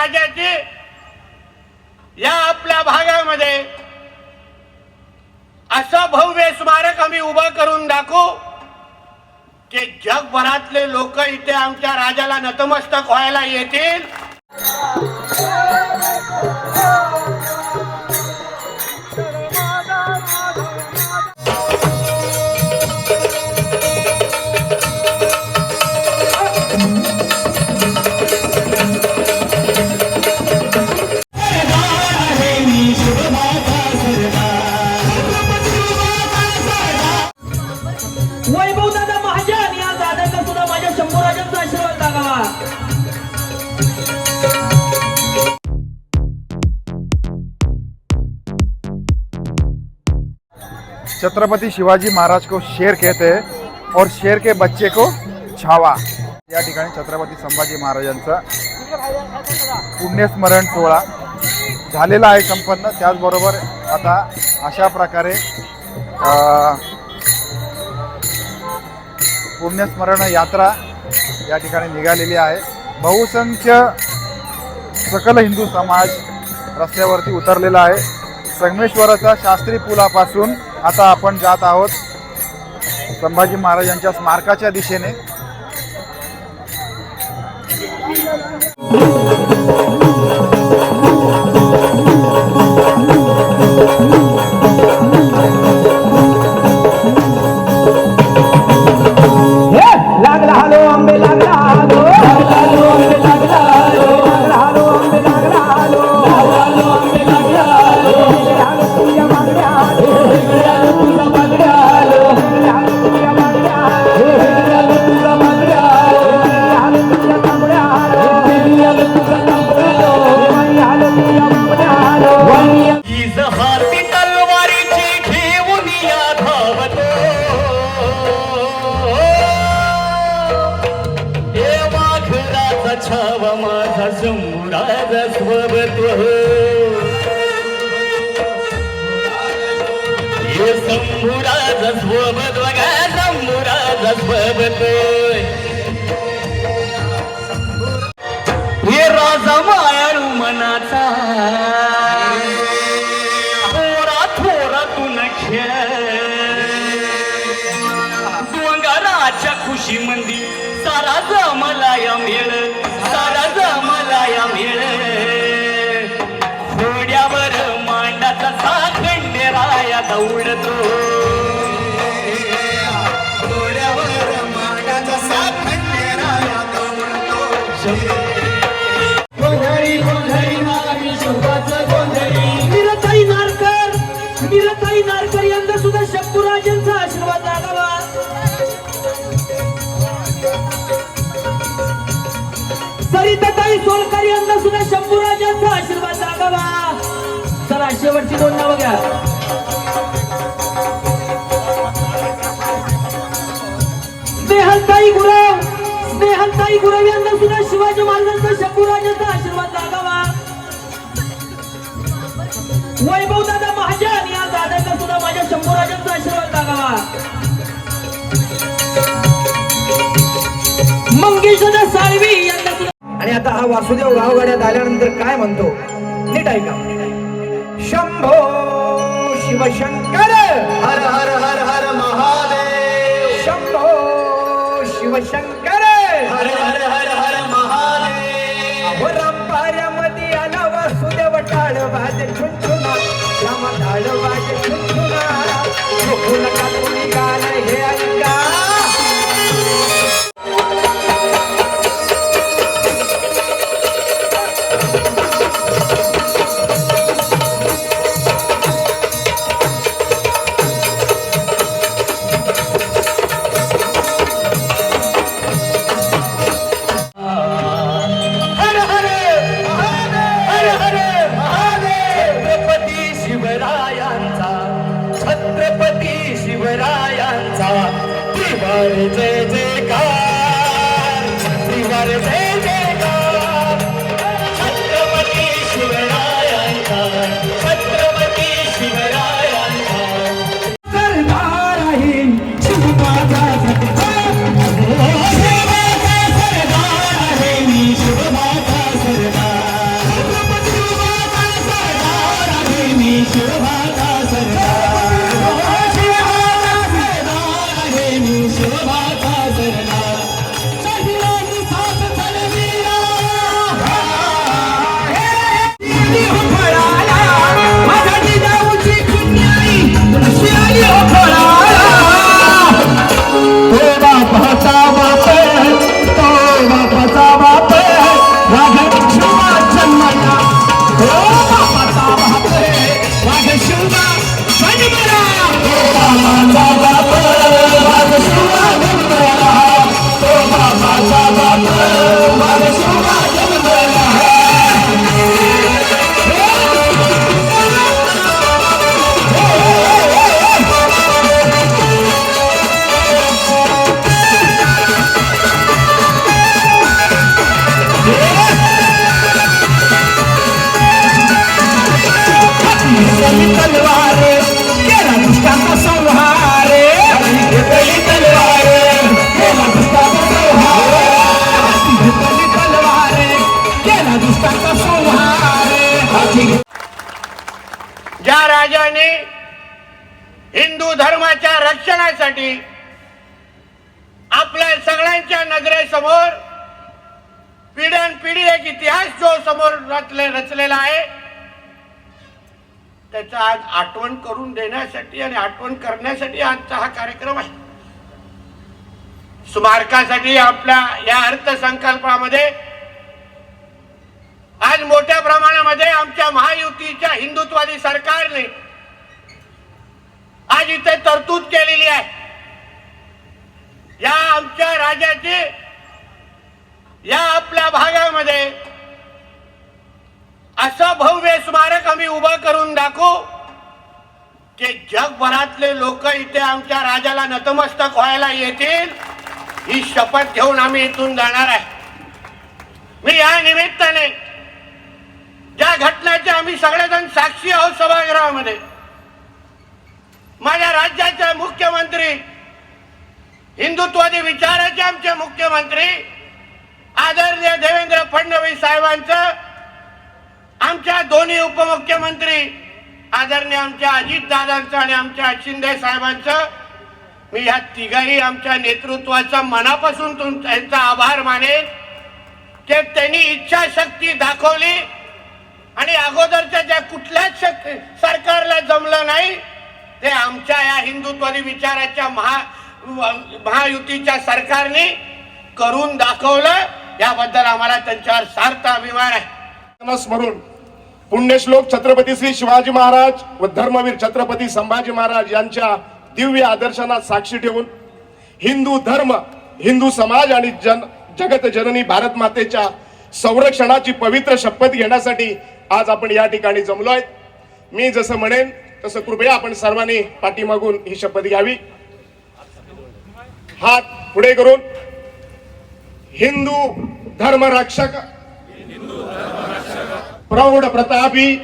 राज्याची या आपल्या भागामध्ये असं भव्य स्मारक आम्ही उभं करून दाखवू की जगभरातले लोक इथे आमच्या राजाला नतमस्तक व्हायला येतील. छत्रपति शिवाजी महाराज को शेर कहते हैं और शेर के बच्चे को छावा। या ठिकाणी छत्रपती संभाजी महाराजांचा पुण्यस्मरण सोहळा झालेला आहे संपन्न. त्याचबरोबर आता अशा प्रकारे पुण्यस्मरण यात्रा या ठिकाणी निघालेली आहे. बहुसंख्य सकल हिंदू समाज रस्त्यावरती उतरलेला आहे. संगमेश्वराचा शास्त्री पुलापासून आता आपण जात आहोत संभाजी महाराजांच्या स्मारकाच्या दिशेने. छावा माझा शंभुराज स्वभत्व हे शंभुराज स्वभत्व गा शंभुराज स्वभत्व हे राजा मायाळू मनाचा. थोरा थोरा तू नखे डोंगराच्या खुशी मंदी सारा जमला या मेळ. मीराताई नारकर मीराताई नारकर यांना सुद्धा शंभूराजांचा आशीर्वाद लागावा. सरिताताई सोलकर यांना सुद्धा शंभूराजांचा आशीर्वाद लागावा. चला शेवटची दोन नावं घ्या. स्नेहलताई गुरव स्नेहलताई गुरव यांना सुद्धा शिवाजी आता हा वासुदेव गावगाड्यात आल्यानंतर काय म्हणतो? नीट ऐका. शंभो शिवशंकर हर हर हर हर महादेव! शंभो शिवशंकर हर हर हर हर महादेव! रामपाऱ्यामध्ये आला वासुदेव टाळ वाजे छुनछुना राम टाळ कातुनी गाण हे ऐका जो समोर रचले रचलेला आहे त्याचा आज आठवण करून देण्यासाठी आणि आठवण करण्यासाठी आजचा हा कार्यक्रम आहे. स्मारकासाठी आपल्या या अर्थसंकल्पामध्ये आज मोठ्या प्रमाणामध्ये आमच्या महायुतीच्या हिंदुत्वादी सरकारने आज इथे तरतूद केलेली आहे. या आमच्या राज्याची या आपल्या भागामध्ये असं भव्य स्मारक आम्ही उभं करून दाखवू की जगभरातले लोक इथे आमच्या राजाला नतमस्तक व्हायला येतील ही शपथ घेऊन आम्ही इथून जाणार आहे. मी या निमित्ताने ज्या घटनेचे आम्ही सगळेजण साक्षी आहोत सभागृहामध्ये माझ्या राज्याचे मुख्यमंत्री हिंदुत्वादी विचाराचे आमचे मुख्यमंत्री आदरणीय देवेंद्र फडणवीस साहेबांचं आमच्या दोन्ही उपमुख्यमंत्री आदरणीय आमच्या अजितदादांचं आणि आमच्या शिंदे साहेबांचं मी ह्या तिघाही आमच्या नेतृत्वाचा मनापासून तुम त्यांचा आभार मानेन की त्यांनी इच्छाशक्ती दाखवली आणि अगोदरच्या ज्या कुठल्याच सरकारला जमलं नाही ते आमच्या या हिंदुत्वादी विचाराच्या महा महायुतीच्या सरकारने करून दाखवलं. याबद्दल आम्हाला त्यांच्यावर सार्थ अभिमान आहे. स्मरून पुण्यश्लोक छत्रपती श्री शिवाजी महाराज व धर्मवीर छत्रपती संभाजी महाराज यांच्या दिव्य आदर्शांना साक्षी ठेवून हिंदू धर्म हिंदू समाज आणि जन जगत जननी भारत मातेच्या संरक्षणाची पवित्र शपथ घेण्यासाठी आज आपण या ठिकाणी जमलो आहेत मी जसं म्हणेन तसं कृपया आपण सर्वांनी पाठीमागून ही शपथ घ्यावी. हात पुढे करून हिंदू धर्म रक्षक प्रौढ प्रतापी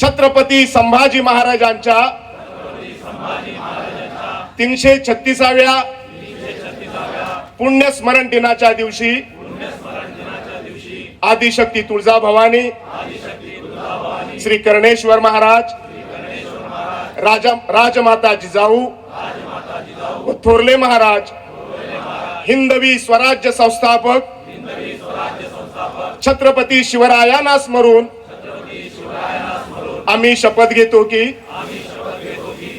छत्रपती संभाजी महाराजांच्या तीनशे छत्तीसाव्या पुण्यस्मरण दिनाच्या दिवशी आदिशक्ती तुळजा भवानी श्री कर्णेश्वर महाराज राजा राजमाता जिजाऊ व थोरले महाराज हिंदवी स्वराज्य संस्थापक छत्रपती शिवरायांना स्मरून आम्ही शपथ घेतो की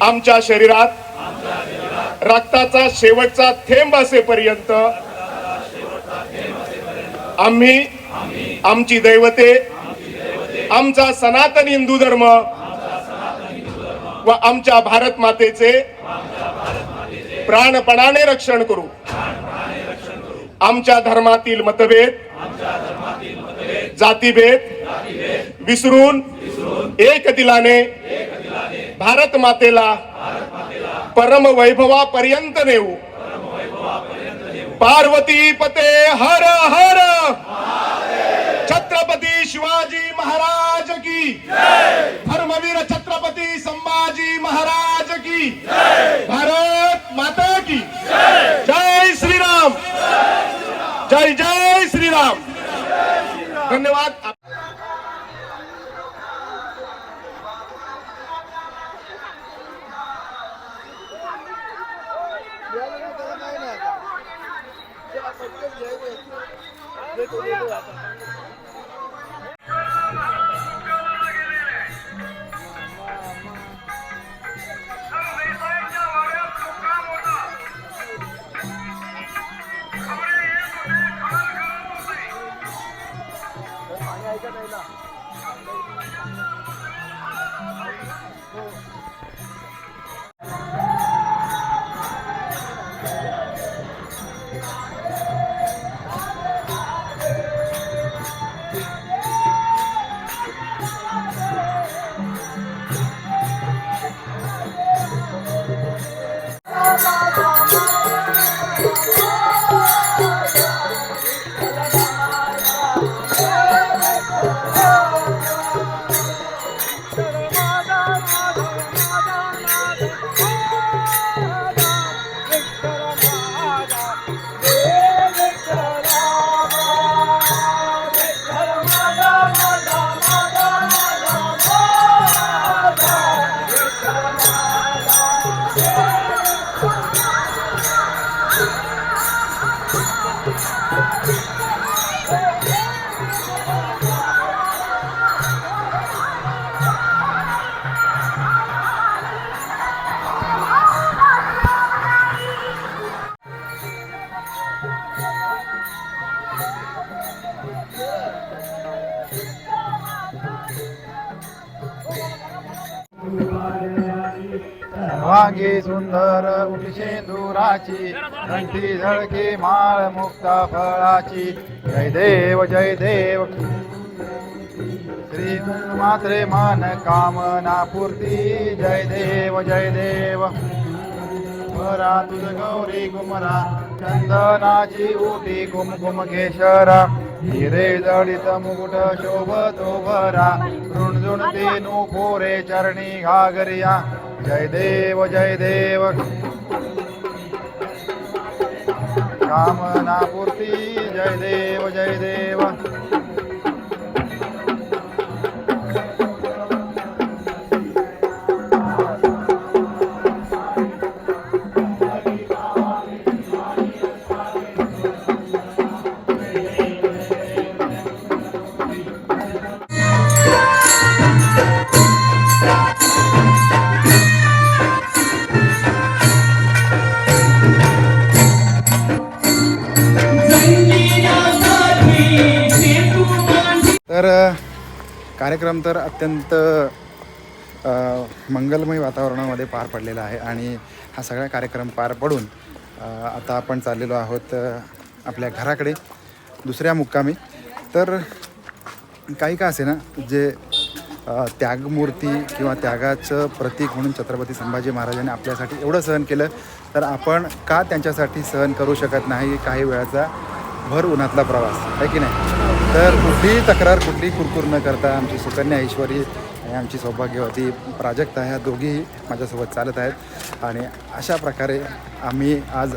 आमच्या शरीरात रक्ताचा शेवटचा थेंब असेपर्यंत आम्ही आमची दैवते आमचा सनातन हिंदू धर्म व आमच्या भारत मातेचे प्राणपणाने रक्षण करू. आमच्या धर्मातील मतभेद जातीभेद विसरून एक दिलाने भारत मातेला परम वैभवापर्यंत नेऊ. पार्वती पते हर हर. छत्रपती शिवाजी महाराज की. धर्मवीर छत्रपती संभाजी महाराज की. भारत माता की. जय श्रीराम. जय जय धन्यवाद. 行かないな。वांगी सुंदर उठशेंदुराची घंटी झळके माळ मुक्ता फळाची. जय देव जय देव. श्री मात्रे मन कामना पूर्ती. जय देव जय देव. परा तुझ गौरी कुमरा. चंदनाची उटी कुमकुम केशरा हिरे जडित मुकुट शोभतो भरा. रुणझुण तेनु पोरे चरणी घागरिया. जय देव जय देव. कामना पूर्ती जय देव जय देव. कार्यक्रम तर अत्यंत मंगलमय वातावरणामध्ये पार पडलेला आहे आणि हा सगळा कार्यक्रम पार पडून आता आपण चाललेलो आहोत आपल्या घराकडे दुसऱ्या मुक्कामी. तर काही का असे ना जे त्यागमूर्ती किंवा त्यागाचं प्रतीक म्हणून छत्रपती संभाजी महाराजांनी आपल्यासाठी एवढं सहन केलं तर आपण का त्यांच्यासाठी सहन करू शकत नाही काही वेळाचा भर उन्हातला प्रवास? आहे की नाही? तर कुठलीही तक्रार कुठलीही कुरकुर न करता आमची सुकन्या ऐश्वरी आणि आमची सौभाग्यवती प्राजक्ता ह्या दोघीही माझ्यासोबत चालत आहेत. आणि अशा प्रकारे आम्ही आज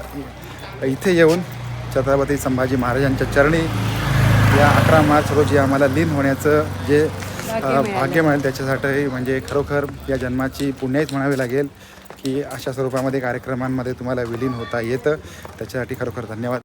इथे येऊन छत्रपती संभाजी महाराजांच्या चरणी या अकरा मार्च रोजी आम्हाला लीन होण्याचं जे भाग्य मिळेल. त्याच्यासाठी म्हणजे खरोखर या जन्माची पुण्याईच म्हणावी लागेल की अशा स्वरूपामध्ये कार्यक्रमांमध्ये तुम्हाला विलीन होता येतं. त्याच्यासाठी खरोखर धन्यवाद.